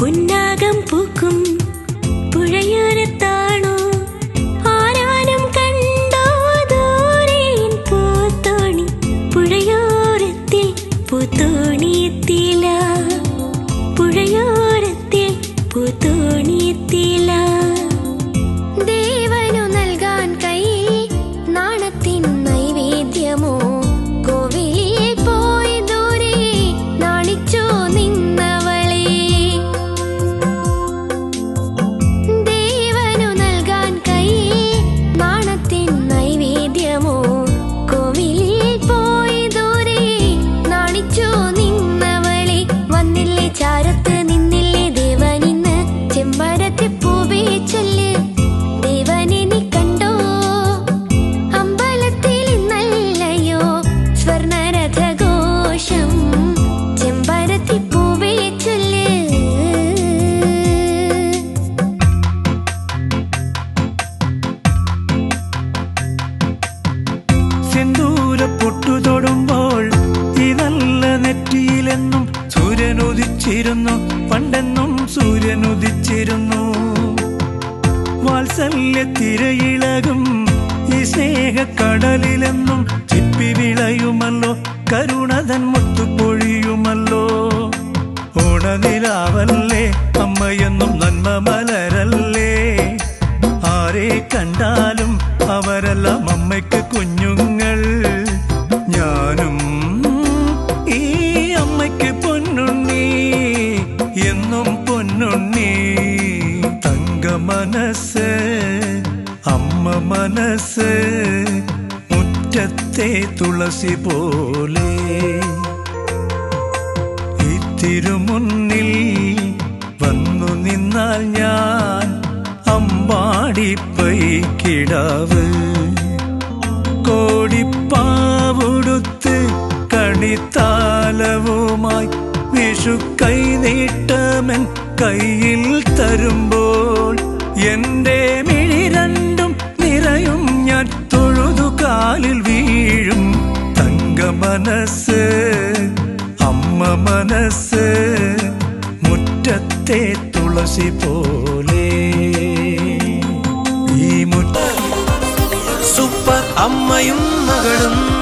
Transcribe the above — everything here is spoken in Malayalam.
പുന്നാകം പൂക്കും. പുഴയോരത്താണോ ആരാനും കണ്ടോ? ദൂരേൻ പൂത്തോണി. പുഴയോരത്തിൽ പൂത്തോ ഉദിച്ചിരുന്നു പണ്ടെന്നും സൂര്യൻ ഉദിച്ചിരുന്നു. വാത്സല്യ തിരയിളകും ഈ സ്നേഹക്കടലിലെന്നും ചിപ്പി വിളയുമല്ലോ കരുണതൻ മുത്തുപൊഴിയുമല്ലോ. ഓണനിലാവല്ലേ അമ്മയെന്നും നന്മ മലരല്ലേ. ആരെ കണ്ടാലും അവരെല്ലാം അമ്മയ്ക്ക് കുഞ്ഞുങ്ങൾ മനസ്സ് അമ്മ മനസ്സ് മുറ്റത്തെ തുളസി പോലെ. ഈ തിരുമുന്നിൽ വന്നു നിന്നാൽ ഞാൻ അമ്പാടിപ്പൈ കിടാവ്. കോടിപ്പാവുടുത്ത് കണിത്താലവുമായി വിഷു കൈ നീട്ടമൻ കയ്യിൽ തരുമ്പോൾ മനസ്സ് അമ്മ മനസ്സ് മുറ്റത്തെ തുളസി പോലെ. ഈ മുറ്റ സൂപ്പർ അമ്മയും മകളും